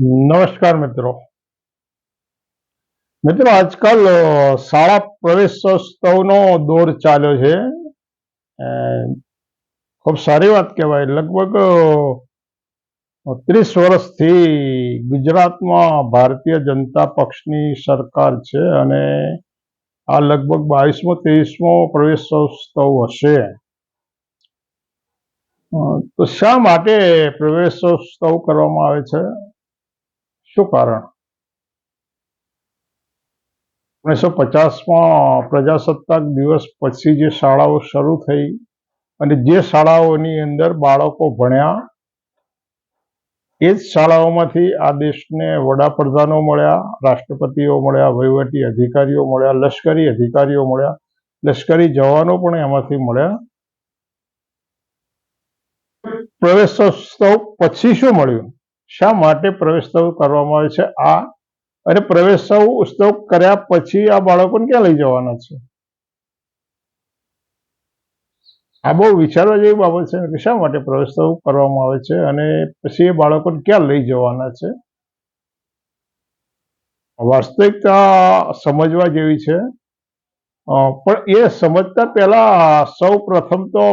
નમસ્કાર મિત્રો. મિત્રો, આજકાલ શાળા પ્રવેશોત્સવનો દોર ચાલ્યો છે. ખૂબ સારી વાત કહેવાય. લગભગ ત્રીસ વર્ષથી ગુજરાતમાં ભારતીય જનતા પક્ષની સરકાર છે અને આ લગભગ બાવીસમો, ત્રેવીસમો પ્રવેશોત્સવ હશે. તો શા માટે પ્રવેશોત્સવ કરવામાં આવે છે? શું કારણ? ઓગણીસો પચાસમાં પ્રજાસત્તાક દિવસ પછી જે શાળાઓ શરૂ થઈ અને જે શાળાઓની અંદર બાળકો ભણ્યા, એ જ શાળાઓમાંથી આ દેશને વડાપ્રધાનો મળ્યા, રાષ્ટ્રપતિઓ મળ્યા, વહીવટી અધિકારીઓ મળ્યા, લશ્કરી અધિકારીઓ મળ્યા. લશ્કરી જવાનો પણ એમાંથી મળ્યા. પ્રવેશોત્સવ પછી શું મળ્યું? શા માટે પ્રવેશોત્સવ કરવામાં આવે છે? આ અને પ્રવેશોત્સવ ઉત્સવ કર્યા પછી આ બાળકોને ક્યાં લઈ જવાના છે? આ બહુ વિચારવા જેવી બાબત છે કે શા માટે પ્રવેશોત્સવ કરવામાં આવે છે અને પછી એ બાળકોને ક્યાં લઈ જવાના છે? વાસ્તવિકતા સમજવા જેવી છે. પણ એ સમજતા પહેલા સૌ પ્રથમ તો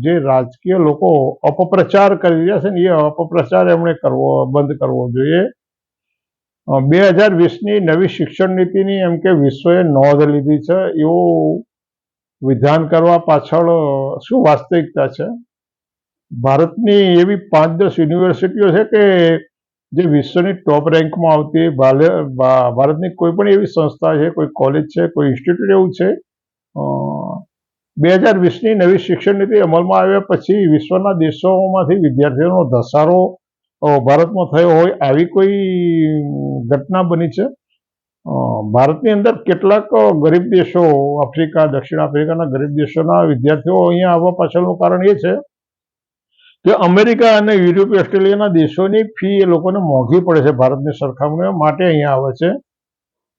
જે રાજકીય લોકો અપપ્રચાર કરી રહ્યા છે ને એ અપપ્રચાર એમણે કરવો, બંધ કરવો જોઈએ. બે હજાર વીસની નવી શિક્ષણ નીતિની એમ કે વિશ્વએ નોંધ લીધી છે, એવું વિધાન કરવા પાછળ શું વાસ્તવિકતા છે? ભારતની એવી પાંચ દસ યુનિવર્સિટીઓ છે કે જે વિશ્વની ટોપ રેન્કમાં આવતી ભારતની કોઈ પણ એવી સંસ્થા છે, કોઈ કોલેજ છે, કોઈ ઇન્સ્ટિટ્યૂટ એવું છે બે હજાર વીસની નવી શિક્ષણ નીતિ અમલમાં આવ્યા પછી વિશ્વના દેશોમાંથી વિદ્યાર્થીઓનો ધસારો ભારતમાં થયો હોય આવી કોઈ ઘટના બની છે? ભારતની અંદર કેટલાક ગરીબ દેશો, આફ્રિકા, દક્ષિણ આફ્રિકાના ગરીબ દેશોના વિદ્યાર્થીઓ અહીંયા આવવા પાછળનું કારણ એ છે કે અમેરિકા અને યુરોપ, ઓસ્ટ્રેલિયાના દેશોની ફી એ લોકોને મોંઘી પડે છે ભારતની સરખામણીમાં માટે અહીંયા આવે છે.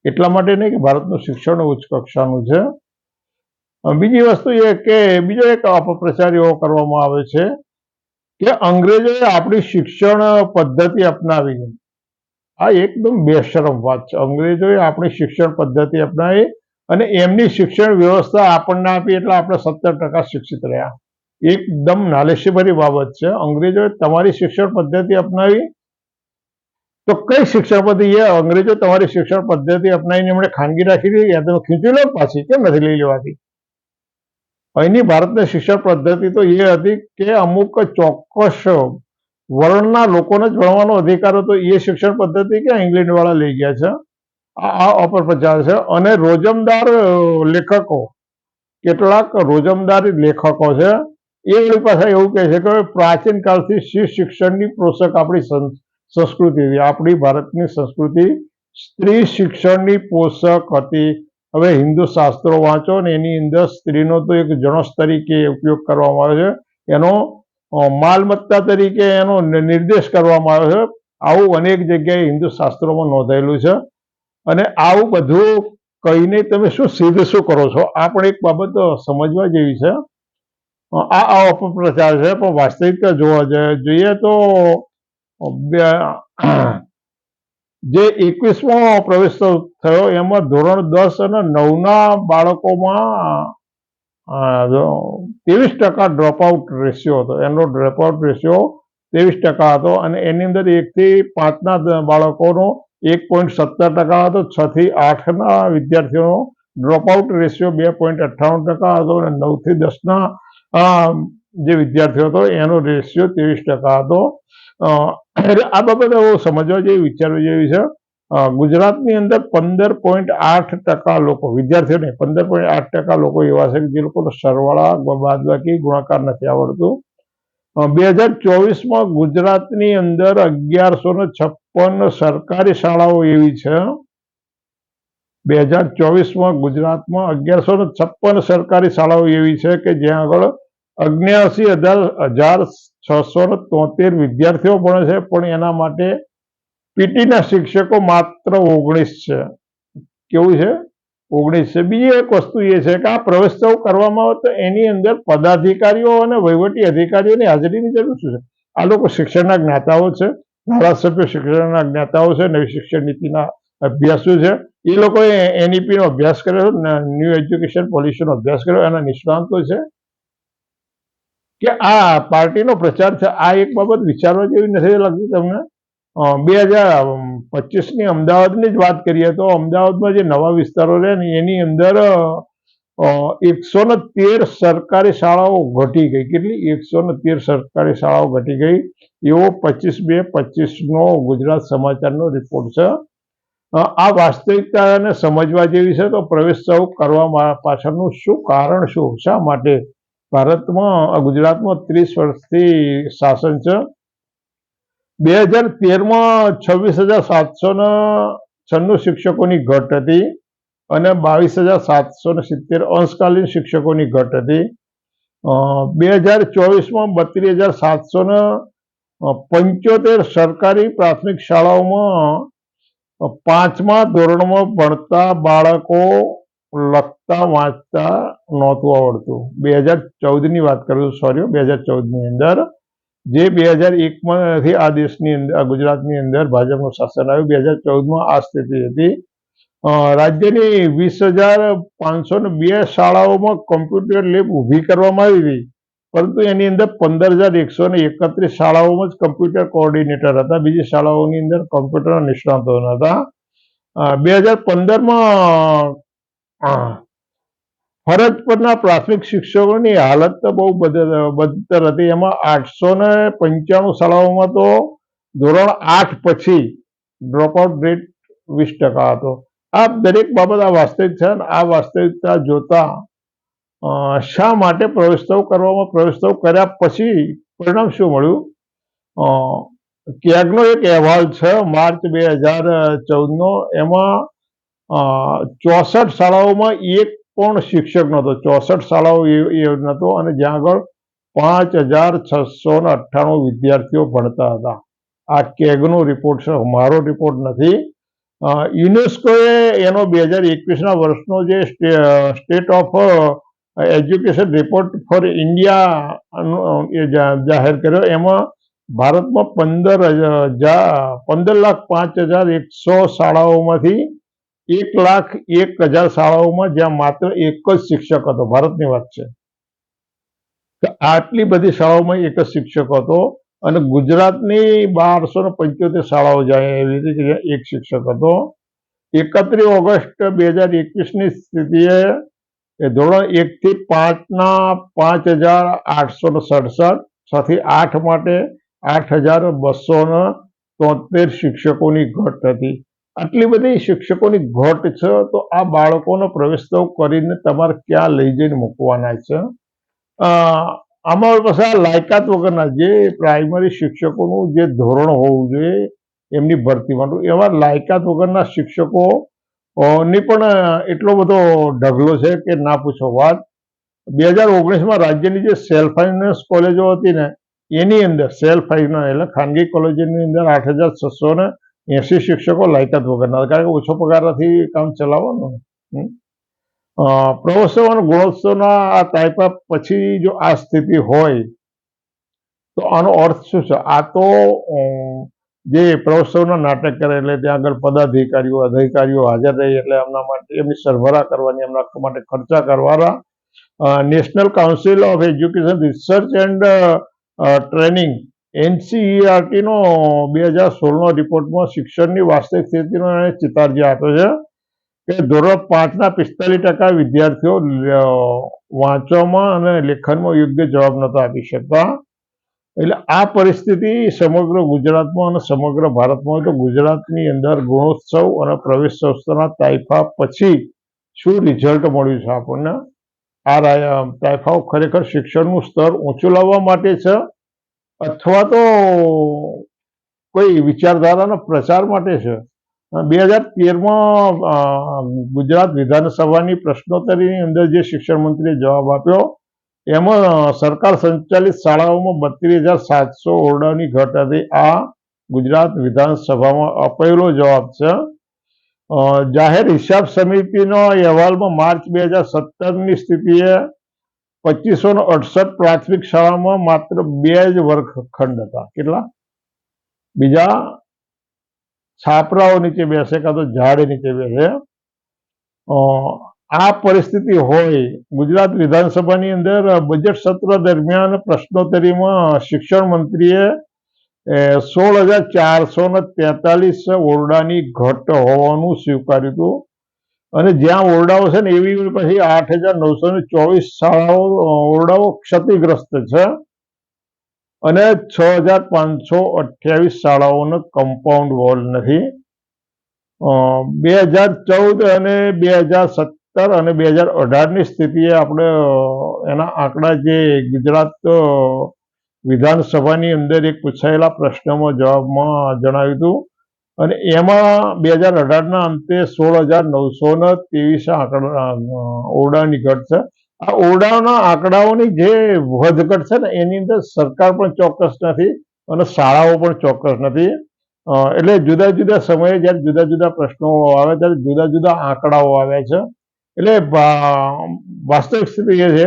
એટલા માટે નહીં કે ભારતનું શિક્ષણ ઉચ્ચ કક્ષાનું છે. બીજી વસ્તુ એ કે, બીજો એક અપપ્રચાર એવો કરવામાં આવે છે કે અંગ્રેજોએ આપણી શિક્ષણ પદ્ધતિ અપનાવી આ એકદમ બેશરમ વાત છે. અંગ્રેજોએ આપણી શિક્ષણ પદ્ધતિ અપનાવી અને એમની શિક્ષણ વ્યવસ્થા આપણને આપી એટલે આપણે સત્તર ટકા શિક્ષિત રહ્યા. એકદમ નાલેશીભરી બાબત છે. અંગ્રેજોએ તમારી શિક્ષણ પદ્ધતિ અપનાવી? તો કઈ શિક્ષણ પદ્ધતિ? એ અંગ્રેજો તમારી શિક્ષણ પદ્ધતિ અપનાવીને એમણે ખાનગી રાખી દીધી? યા ખીંચી લો પાછી કેમ નથી લઈ લેવાતી? અહીંની ભારતની શિક્ષણ પદ્ધતિ તો એ હતી કે અમુક ચોક્કસ વર્ણના લોકોને જ ભણવાનો અધિકાર હતો. એ શિક્ષણ પદ્ધતિ કે ઇંગ્લેન્ડ વાળા લઈ ગયા છે? આ આ અપપ્રચાર છે. અને રોજમદાર લેખકો, કેટલાક રોજમદાર લેખકો છે. એ વળી પાછા એવું કહે છે કે પ્રાચીન કાળથી શિવ શિક્ષણની પોષક આપણી સંસ્કૃતિ હતી. આપણી ભારતની સંસ્કૃતિ સ્ત્રી શિક્ષણની પોષક હતી. હવે હિન્દુ શાસ્ત્રો વાંચો ને એની અંદર સ્ત્રીનો તો એક જણસ તરીકે ઉપયોગ કરવામાં આવે છે. એનો માલમત્તા તરીકે એનો નિર્દેશ કરવામાં આવે છે. આવું અનેક જગ્યાએ હિન્દુ શાસ્ત્રોમાં નોંધાયેલું છે. અને આવું બધું કહીને તમે શું સિદ્ધ શું કરો છો? આ પણ એક બાબત સમજવા જેવી છે. આ અપપ્રચાર છે, પણ વાસ્તવિકતા જોવા જોઈએ તો જે એકવીસમો પ્રવેશ થયો, એમાં ધોરણ દસ અને નવના બાળકોમાં ત્રેવીસ ટકા ડ્રોપ આઉટ રેશિયો હતો. એનો ડ્રોપ આઉટ રેશિયો ત્રેવીસ ટકા હતો અને એની અંદર એકથી પાંચના બાળકોનો એક પોઈન્ટ સત્તર ટકા હતો, છથી આઠના વિદ્યાર્થીઓનો ડ્રોપઆઉટ રેશિયો બે પોઈન્ટ અઠ્ઠાવન ટકા હતો અને નવથી દસના જે વિદ્યાર્થીઓ હતો, એનો રેશિયો ત્રેવીસ ટકા હતો. એટલે આ બાબતે સમજવા જેવી વિચારવા જેવી છે. ગુજરાતની અંદર પંદર પોઈન્ટ આઠ ટકા લોકો, વિદ્યાર્થીઓ નહીં, પંદર પોઈન્ટ આઠ ટકા લોકો એવા છે કે જે લોકોનો સરવાળા બાદબાકી ગુણાકાર નથી આવડતું. બે હજાર ચોવીસમાં ગુજરાતની અંદર અગિયારસો ને છપ્પન સરકારી શાળાઓ એવી છે. બે હજાર ચોવીસમાં ગુજરાતમાં અગિયારસો ને છપ્પન સરકારી શાળાઓ એવી છે કે જ્યાં આગળ અગ્યાસી હજાર હજાર છસો તોતેર વિદ્યાર્થીઓ ભણે છે, પણ એના માટે પીટીના શિક્ષકો માત્ર ઓગણીસ છે. કેવું છે? ઓગણીસ છે. બીજી એક વસ્તુ એ છે કે આ પ્રવેશોત્સવ કરવામાં આવે તો એની અંદર પદાધિકારીઓ અને વહીવટી અધિકારીઓની હાજરીની જરૂર શું છે? આ લોકો શિક્ષણના જ્ઞાતાઓ છે, ધારાસભ્ય શિક્ષણના જ્ઞાતાઓ છે, નવી શિક્ષણ નીતિના અભ્યાસુ છે. એ લોકોએ એનઈપીનો અભ્યાસ કર્યો, ન્યૂ એજ્યુકેશન પોલિસીનો અભ્યાસ કર્યો, એના નિષ્ણાંતો છે. કે આ પાર્ટીનો પ્રચાર છે, આ એક બાબત વિચારવા જેવી નથી લાગતી તમને? બે હજાર પચીસની અમદાવાદની જ વાત કરીએ તો અમદાવાદમાં જે નવા વિસ્તારો રહે ને, એની અંદર એકસો ને તેર સરકારી શાળાઓ ઘટી ગઈ. કેટલી? એકસો ને તેર સરકારી શાળાઓ ઘટી ગઈ. એવો પચીસ બે, પચીસનો ગુજરાત સમાચારનો રિપોર્ટ છે. આ વાસ્તવિકતાને સમજવા જેવી છે તો પ્રવેશોત્સવ કરવા પાછળનું શું કારણ શું? શા માટે ભારતમાં ગુજરાતમાં ત્રીસ વર્ષથી શાસન છે. બે હજાર તેરમાં છવ્વીસ હજાર સાતસો છન્નું શિક્ષકોની ઘટ હતી અને બાવીસ હજાર સાતસો ને સિત્તેર અંશકાલીન શિક્ષકોની ઘટ હતી. બે હજાર ચોવીસમાં બત્રીસ હજાર સાતસો પંચોતેર સરકારી પ્રાથમિક શાળાઓમાં પાંચમા ધોરણમાં ભણતા બાળકો લખતા, વાંચતા નહોતું આવડતું. બે હજાર ચૌદની વાત કરું સોરી બે હજાર ચૌદની અંદર. જે બે હજાર એકમાંથી આ દેશની અંદર ગુજરાતની અંદર ભાજપનું શાસન આવ્યું. બે હજાર ચૌદમાં આ સ્થિતિ હતી. રાજ્યની વીસ હજાર પાંચસો ને બે શાળાઓમાં કોમ્પ્યુટર લેબ ઊભી કરવામાં આવી હતી. પરંતુ એની અંદર પંદર હજાર એકસો ને એકત્રીસ શાળાઓમાં જ કમ્પ્યુટર કોઓર્ડિનેટર હતા. બીજી શાળાઓની અંદર કમ્પ્યુટર નિષ્ણાતો હતા. બે હજાર પંદરમાં ફરજ પરના પ્રાથમિક શિક્ષકોની હાલત તો બહુ બદતર હતી. એમાં આઠસો ને પંચાણું શાળાઓમાં તો ધોરણ આઠ પછી ડ્રોપઆઉટ રેટ વીસ ટકા હતો. આ દરેક બાબત આ વાસ્તવિક છે અને આ વાસ્તવિકતા જોતા શા માટે પ્રવેશતવ કરવામાં પ્રવેશતવ કર્યા પછી પરિણામ શું મળ્યું? ક્યાંકનો એક અહેવાલ છે, માર્ચ બે હજાર ચૌદનો. એમાં ચોસઠ શાળાઓમાં એક પણ શિક્ષક નહોતો. ચોસઠ શાળાઓ એ નહોતો અને જ્યાં આગળ પાંચ હજાર છસો ને અઠ્ઠાણું વિદ્યાર્થીઓ ભણતા હતા. આ કેગનો રિપોર્ટ છે. મારો રિપોર્ટ નથી. યુનેસ્કોએ એનો બે હજાર એકવીસના વર્ષનો જે state of education report for India જાહેર કર્યો. એમાં ભારતમાં પંદર હજાર પંદર લાખ પાંચ હજાર એકસો શાળાઓમાંથી એક લાખ એક હજાર શાળાઓમાં જ્યાં માત્ર એક જ શિક્ષક હતો. ભારતની વાત છે. આટલી બધી શાળાઓમાં એક જ શિક્ષક હતો અને ગુજરાતની બારસો ને પંચોતેર શાળાઓ જાય એવી રીતે એક શિક્ષક હતો. એકત્રીસ ઓગસ્ટ બે હજાર એકવીસની સ્થિતિએ ધોરણ એકથી પાંચના પાંચ હજાર આઠસો ને સડસઠ સાથે આઠ માટે આઠ હજાર બસો ને તોતેર શિક્ષકોની ઘટ હતી. આટલી બધી શિક્ષકોની ઘટ છે, તો આ બાળકોનો પ્રવેશ તો કરીને તમારે ક્યાં લઈ જઈને મૂકવાના છે? આમાં આ લાયકાત વગરના જે પ્રાઇમરી શિક્ષકોનું જે ધોરણ હોવું જોઈએ, એમની ભરતી માટે. એવા લાયકાત વગરના શિક્ષકો ની પણ એટલો બધો ઢગલો છે કે ના પૂછો વાત. બે હજાર ઓગણીસમાં રાજ્યની જે સેલ્ફ ફાઇનાન્સ કોલેજો હતી ને, એની અંદર સેલ્ફ ફાઇનાન્સ એટલે ખાનગી કોલેજોની અંદર આઠ હજાર છસો ને એસી શિક્ષકો લાયકાત વગરના. કારણ કે ઓછો પગારથી કામ ચલાવવાનું. પ્રવોત્સવ અને ગુણોત્સવના આ તાઇપા પછી જો આ સ્થિતિ હોય, તો આનો અર્થ શું છે? આ તો જે પ્રવોત્સવના નાટક કરે એટલે ત્યાં આગળ પદાધિકારીઓ, અધિકારીઓ હાજર રહી એટલે એમના માટે, એમની સરભરા કરવાની, એમના માટે ખર્ચા કરવાના. National council of education, research and training એનસીઈઆરટીનો બે હજાર સોળનો રિપોર્ટમાં શિક્ષણની વાસ્તવિક સ્થિતિનો એને ચિતાર જે આપ્યો છે કે ધોરણ પાંચના પિસ્તાલીસ ટકા વિદ્યાર્થીઓ વાંચવામાં અને લેખનમાં યોગ્ય જવાબ નહોતા આપી શકતા. એટલે આ પરિસ્થિતિ સમગ્ર ગુજરાતમાં અને સમગ્ર ભારતમાં તો ગુજરાતની અંદર ગુણોત્સવ અને પ્રવેશ સંસ્થાના તાઇફા પછી શું રિઝલ્ટ મળ્યું છે આપણને? આ તાઇફાઓ ખરેખર શિક્ષણનું સ્તર ઊંચું લાવવા માટે છે અથવા તો કોઈ વિચારધારાના પ્રચાર માટે છે. બે હજાર તેરમાં ગુજરાત વિધાનસભાની પ્રશ્નોત્તરીની અંદર જે શિક્ષણ મંત્રીએ જવાબ આપ્યો, એમાં સરકાર સંચાલિત શાળાઓમાં બત્રીસ હજાર સાતસો ઓરડાની ઘટ હતી. આ ગુજરાત વિધાનસભામાં અપાયેલો જવાબ છે. જાહેર હિસાબ સમિતિનો અહેવાલમાં માર્ચ બે હજાર સત્તરની સ્થિતિએ પચીસો ને અડસઠ પ્રાથમિક શાળામાં માત્ર બે જ વર્ગખંડ હતા. કેટલા? બીજા છાપરાઓ નીચે બેસે કાં તો ઝાડ નીચે બેસે. આ પરિસ્થિતિ હોય ગુજરાત વિધાનસભાની અંદર બજેટ સત્ર દરમિયાન પ્રશ્નોત્તરીમાં શિક્ષણ મંત્રીએ સોળ હજાર ચારસો ને તેતાલીસ ઓરડાની ઘટ હોવાનું સ્વીકાર્યું હતું. અને જ્યાં ઓરડાઓ છે ને એવી પછી આઠ હજાર નવસો ને ચોવીસ શાળાઓ ઓરડાઓ ક્ષતિગ્રસ્ત છે. અને છ હજાર પાંચસો અઠ્યાવીસ શાળાઓને કમ્પાઉન્ડ વોલ નથી. બે હજાર ચૌદ અને બે હજાર સત્તર અને બે હજાર અઢારની સ્થિતિએ આપણે એના આંકડા જે ગુજરાત વિધાનસભાની અંદર એક પૂછાયેલા પ્રશ્નમાં જવાબમાં જણાવ્યું હતું. અને એમાં બે હજાર અઢારના અંતે સોળ હજાર નવસો ને ત્રેવીસ આંકડા ઓરડાની ઘટ છે. આ ઓરડાના આંકડાઓની જે વધઘટ છે ને, એની અંદર સરકાર પણ ચોક્કસ નથી અને શાળાઓ પણ ચોક્કસ નથી. એટલે જુદા જુદા સમયે જ્યારે જુદા જુદા પ્રશ્નો આવે ત્યારે જુદા જુદા આંકડાઓ આવે છે. એટલે વાસ્તવિક સ્થિતિ એ છે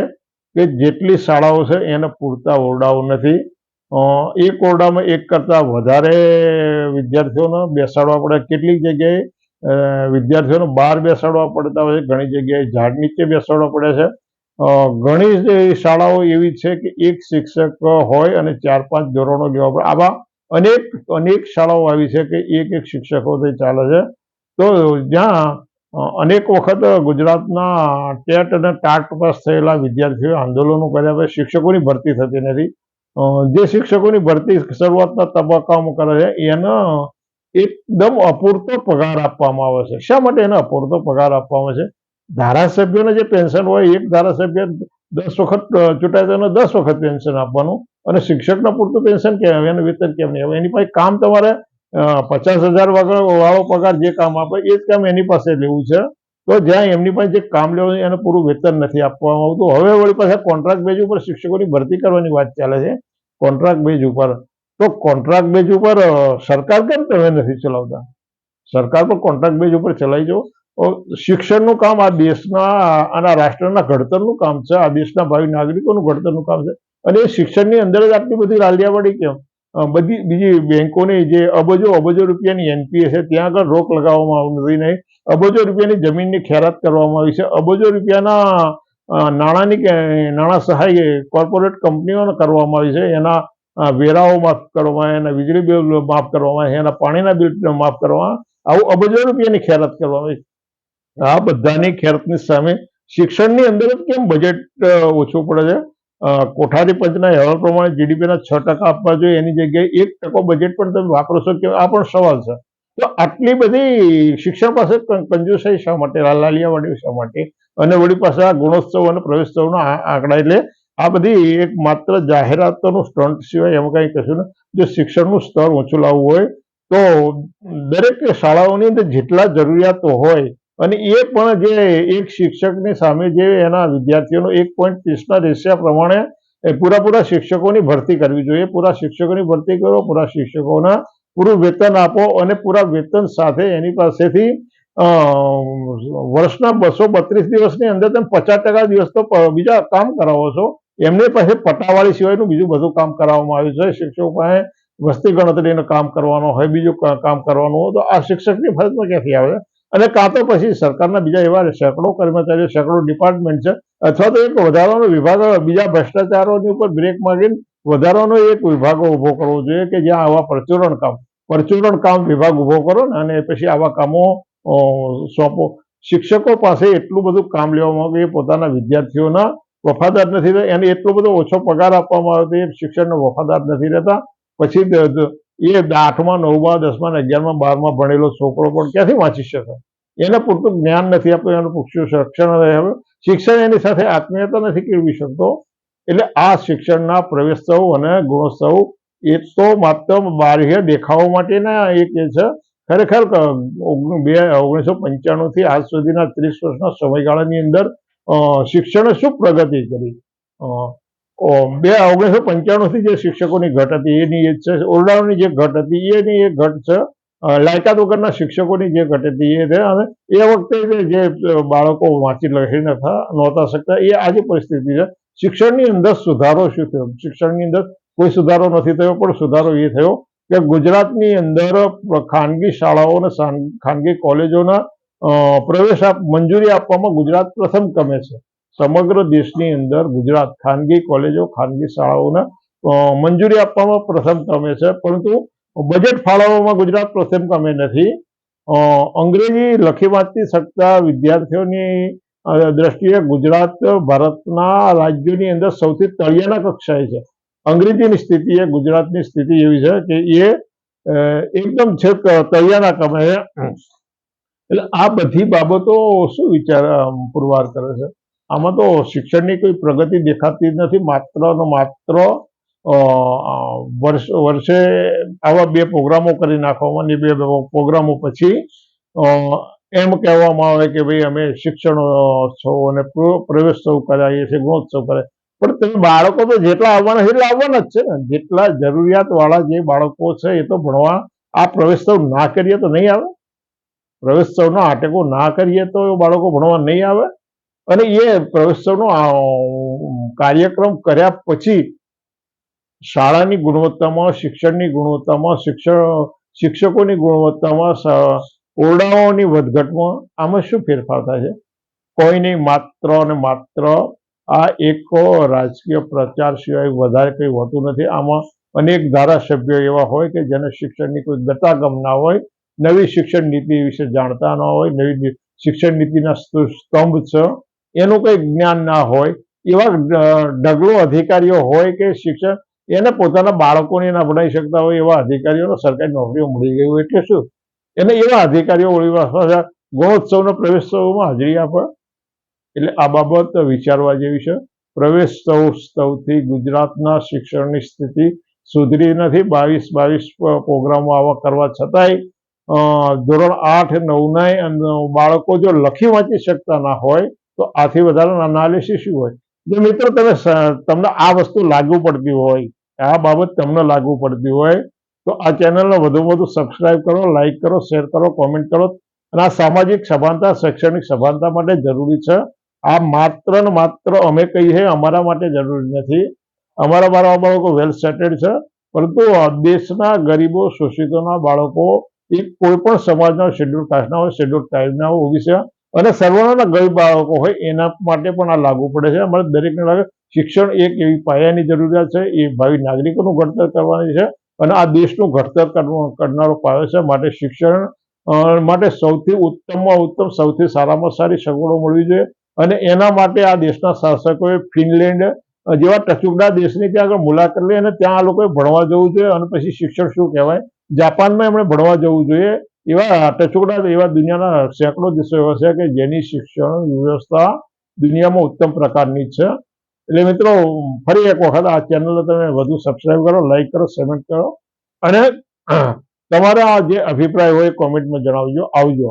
કે જેટલી શાળાઓ છે એને પૂરતા ઓરડાઓ નથી. એક ઓરડામાં એક કરતાં વધારે વિદ્યાર્થીઓને બેસાડવા પડે કેટલીક જગ્યાએ? વિદ્યાર્થીઓને બહાર બેસાડવા પડતા હોય ઘણી જગ્યાએ ઝાડ નીચે બેસાડવા પડે છે. ઘણી જે શાળાઓ એવી છે કે એક શિક્ષક હોય અને ચાર પાંચ ધોરણો લેવા પડે. આવા અનેક અનેક શાળાઓ આવી છે કે એક એક શિક્ષકોથી ચાલે છે. તો જ્યાં અનેક વખત ગુજરાતના ટેટ અને ટાટ પાસ થયેલા વિદ્યાર્થીઓએ આંદોલનો કર્યા પછી શિક્ષકોની ભરતી થતી નથી. જે શિક્ષકોની ભરતી શરૂઆતના તબક્કામાં કરે છે, એનો એકદમ અપૂરતો પગાર આપવામાં આવે છે. શા માટે એને અપૂરતો પગાર આપવામાં આવે છે? ધારાસભ્યોને જે પેન્શન હોય, એક ધારાસભ્ય દસ વખત ચૂંટાય તો એને દસ વખત પેન્શન આપવાનું અને શિક્ષકને પૂરતું પેન્શન કેમ? એનું વેતન કેમ નહીં? એની પાસે કામ તમારે પચાસ હજાર વગર વાળો પગાર જે કામ આપે, એ જ કામ એની પાસે લેવું છે. તો જ્યાં એમની પાસે જે કામ લેવું છે એને પૂરું વેતન નથી આપવામાં આવતું. હવે વળી પાછા કોન્ટ્રાક્ટ બેઝ ઉપર શિક્ષકોની ભરતી કરવાની વાત ચાલે છે. કોન્ટ્રાક્ટ બેઝ ઉપર. તો કોન્ટ્રાક્ટ બેઝ ઉપર સરકાર કેમ તમે નથી ચલાવતા? સરકાર પણ કોન્ટ્રાક્ટ બેઝ ઉપર ચલાવી જવો શિક્ષણનું કામ આ દેશના, આના રાષ્ટ્રના ઘડતરનું કામ છે. આ દેશના ભાવિ નાગરિકોનું ઘડતરનું કામ છે. અને એ શિક્ષણની અંદર જ આટલી બધી રાલિયાવાડી કેમ? બધી, બીજી બેંકોની જે અબજો અબજો રૂપિયાની એનપીએ છે, ત્યાં આગળ રોક લગાવવામાં આવતી નહીં અબજો રૂપિયાની જમીનની ખેરાત કરવામાં આવી છે. અબજો રૂપિયાના નાણાંની નાણાં સહાય કોર્પોરેટ કંપનીઓને કરવામાં આવી છે. એના વેરાઓ માફ કરવામાં, એના વીજળી બિલ માફ કરવામાં, એના પાણીના બિલ માફ કરવામાં, આવું અબજો રૂપિયાની ખેરાત કરવામાં આવી આ બધાની ખેરાતની સામે શિક્ષણની અંદર જ કેમ બજેટ ઓછું પડે છે? કોઠારી પંચના અહેવાલ પ્રમાણે જીડીપીના છ ટકા આપવા જોઈએ. એની જગ્યાએ એક ટકો બજેટ પણ તમે વાપરો છો કે આ પણ સવાલ છે. તો આટલી બધી શિક્ષણ પાસે કંજુસાઈ શા માટે? લાલિયાવાડી શા માટે? અને વળી પાસે આ ગુણોત્સવ અને પ્રવેશોત્સવના આંકડા એટલે આ બધી એક માત્ર જાહેરાતોનું સ્ટન્ટ સિવાય એમાં કંઈ કશું ને જો શિક્ષણનું સ્તર ઊંચું લાવવું હોય, તો દરેક શાળાઓની અંદર જેટલા જરૂરિયાતો હોય, અને એ પણ જે એક શિક્ષકની સામે જે એના વિદ્યાર્થીઓનો એક પોઈન્ટ ત્રીસના રેશિયા પ્રમાણે પૂરા શિક્ષકોની ભરતી કરવી જોઈએ. પૂરા શિક્ષકોની ભરતી કરો, પૂરા શિક્ષકોના પૂરું વેતન આપો અને પૂરા વેતન સાથે એની પાસેથી વર્ષના બસો બત્રીસ દિવસની અંદર તમે પચાસ ટકા દિવસ તો બીજા કામ કરાવો છો. એમને પાસે પટાવાળી સિવાયનું બીજું બધું કામ કરાવવામાં આવ્યું છે. શિક્ષકો પાસે વસ્તી ગણતરીનું કામ કરવાનું હોય, બીજું કામ કરવાનું હોય તો આ શિક્ષકની ફરજમાં ક્યાંથી આવે? અને કાં તો પછી સરકારના બીજા એવા સેંકડો કર્મચારીઓ, સેંકડો ડિપાર્ટમેન્ટ છે, અથવા તો એક વધારાનો વિભાગ, બીજા ભ્રષ્ટાચારોની ઉપર બ્રેક મારીને વધારાનો એક વિભાગ ઊભો કરવો જોઈએ કે જ્યાં આવા પ્રચુરણ કામ પ્રચુરણ કામ વિભાગ ઊભો કરો ને અને પછી આવા કામો સોંપો શિક્ષકો પાસે એટલું બધું કામ લેવામાં આવે કે પોતાના વિદ્યાર્થીઓના વફાદાર નથી રહેતા. એને એટલો બધો ઓછો પગાર આપવામાં આવે તો એ શિક્ષણનો વફાદાર નથી રહેતા. પછી એ આઠમા, નવમા, દસમા અગિયારમાં, બારમાં ભણેલો છોકરો પણ ક્યાંથી વાંચી શકે? એને પૂરતું જ્ઞાન નથી આપતું એનું પૂરતું શિક્ષણ શિક્ષણ એની સાથે આત્મીયતા નથી કેળવી શકતો. એટલે આ શિક્ષણના પ્રવેશોત્સવ અને ગુણોત્સવ એ તો માત્ર બાહ્ય દેખાવો માટેના એક એ છે. ખરેખર બે ઓગણીસો પંચાણું થી આજ સુધીના ત્રીસ વર્ષના સમયગાળાની અંદર શિક્ષણે શું પ્રગતિ કરી? બે ઓગણીસો પંચાણું થી જે શિક્ષકોની ઘટ હતી, એની એ છે, ઓરડાઓની જે ઘટ હતી, એની એ ઘટ છે લાયકાત વગરના શિક્ષકોની જે ઘટ હતી, એ છે, અને એ વખતે જે બાળકો વાંચી લખી નતા નહોતા શકતા, એ આજે પરિસ્થિતિ છે. શિક્ષણની અંદર સુધારો શું થયો? શિક્ષણની અંદર કોઈ સુધારો નથી થયો, પણ સુધારો એ થયો કે ગુજરાતની અંદર ખાનગી શાળાઓ અને ખાનગી કોલેજોના પ્રવેશ મંજૂરી આપવામાં ગુજરાત પ્રથમ ક્રમે છે. સમગ્ર દેશની અંદર ગુજરાત ખાનગી કોલેજો, ખાનગી શાળાઓને મંજૂરી આપવામાં પ્રથમ ક્રમે છે. પરંતુ બજેટ ફાળવવામાં ગુજરાત પ્રથમ ક્રમે નથી. અંગ્રેજી લખી વાંચી શકતા વિદ્યાર્થીઓની દ્રષ્ટિએ ગુજરાત ભારતના રાજ્યોની અંદર સૌથી તળિયાના કક્ષાએ છે. અંગ્રેજીની સ્થિતિ એ ગુજરાતની સ્થિતિ એવી છે કે એ એકદમ છે તૈયારના કમે એટલે આ બધી બાબતો શું વિચાર પુરવાર કરે છે? આમાં તો શિક્ષણની કોઈ પ્રગતિ દેખાતી જ નથી માત્ર ને માત્ર વર્ષ, વર્ષે આવા બે પ્રોગ્રામો કરી નાખવામાં બે પ્રોગ્રામો પછી એમ કહેવામાં આવે કે ભાઈ અમે શિક્ષણ છો અને પ્ર- પ્રવેશોત્સવ કરાવીએ છીએ, ગુણોત્સવ કરાવીએ પણ બાળકો તો જેટલા આવવાના છે એટલા આવવાના જ છે ને. જેટલા જરૂરિયાત વાળા જે બાળકો છે એ તો ભણવા આ પ્રવેશોત્સવ ના કરીએ તો નહીં આવે. પ્રવેશોત્સવનો આટેકો ના કરીએ તો બાળકો ભણવા નહીં આવે. અને એ પ્રવેશોત્સવનો કાર્યક્રમ કર્યા પછી શાળાની ગુણવત્તામાં, શિક્ષણની ગુણવત્તામાં શિક્ષણ શિક્ષકોની ગુણવત્તામાં ઓરડાઓની વધઘટમાં આમાં શું ફેરફાર થાય છે? કોઈ નહીં, માત્ર ને માત્ર આ એક રાજકીય પ્રચાર સિવાય વધારે કંઈ હોતું નથી. આમાં અનેક ધારાસભ્યો એવા હોય કે જેને શિક્ષણની કોઈ ગતાગમ ના હોય, નવી શિક્ષણ નીતિ વિશે જાણતા ન હોય, નવી શિક્ષણ નીતિના સ્તંભ છે, એનું કંઈ જ્ઞાન ના હોય, એવા ઢગલો અધિકારીઓ હોય કે શિક્ષણ, એને પોતાના બાળકોને ના ભણાવી શકતા હોય એવા અધિકારીઓને સરકારી નોકરીઓ મળી ગઈ હોય એટલે શું? એને એવા અધિકારીઓ વળી ગણોત્સવના પ્રવેશોમાં હાજરી આપે એટલે આ બાબત વિચારવા જેવી છે. પ્રવેશોત્સવથી ગુજરાતના શિક્ષણની સ્થિતિ સુધરી નથી. બાવીસ બાવીસ પ્રોગ્રામો આવા કરવા છતાંય ધોરણ આઠ, નવના બાળકો જો લખી વાંચી શકતા ના હોય, તો આથી વધારે અનાલિસિસ શું હોય? જો મિત્રો તમે તમને આ વસ્તુ લાગુ પડતી હોય, આ બાબત તમને લાગુ પડતી હોય, તો આ ચેનલને વધુમાં વધુ સબસ્ક્રાઇબ કરો, લાઇક કરો, શેર કરો, કોમેન્ટ કરો. અને આ સામાજિક સભાનતા, શૈક્ષણિક સભાનતા માટે જરૂરી છે. આ માત્ર ને માત્ર અમે કહીએ, અમારા માટે જરૂરી નથી. અમારા મારા બાળકો વેલ સેટેડ છે, પરંતુ દેશના ગરીબો, શોષિતોના બાળકો એ કોઈ પણ સમાજના શેડ્યુલ કાસ્ટના હોય શેડ્યુલ ટ્રાઇબના હોય, ઓબીસી અને સર્વના ગરીબ બાળકો હોય, એના માટે પણ આ લાગુ પડે છે. અમારે દરેકને લાગે, શિક્ષણ એક એવી પાયાની જરૂરિયાત છે, એ ભાવિ નાગરિકોનું ઘડતર કરવાની છે, અને આ દેશનું ઘડતર કરનારો પાયો છે. માટે શિક્ષણ માટે સૌથી ઉત્તમમાં ઉત્તમ, સૌથી સારામાં સારી સગવડો મળવી જોઈએ. અને એના માટે આ દેશના શાસકોએ ફિનલેન્ડ જેવા ટચુકડા દેશની ત્યાં આગળ મુલાકાત લઈ અને ત્યાં આ લોકોએ ભણવા જવું જોઈએ અને પછી શિક્ષણ શું કહેવાય? જાપાનમાં એમણે ભણવા જવું જોઈએ. એવા ટચુકડા એવા દુનિયાના સેંકડો દેશો એવા છે કે જેની શિક્ષણ વ્યવસ્થા દુનિયામાં ઉત્તમ પ્રકારની છે. એટલે મિત્રો, ફરી એક વખત આ ચેનલને તમે વધુ સબસ્ક્રાઈબ કરો લાઈક કરો સેમેન્ટ કરો અને તમારા જે અભિપ્રાય હોય કોમેન્ટમાં જણાવજો. આવજો.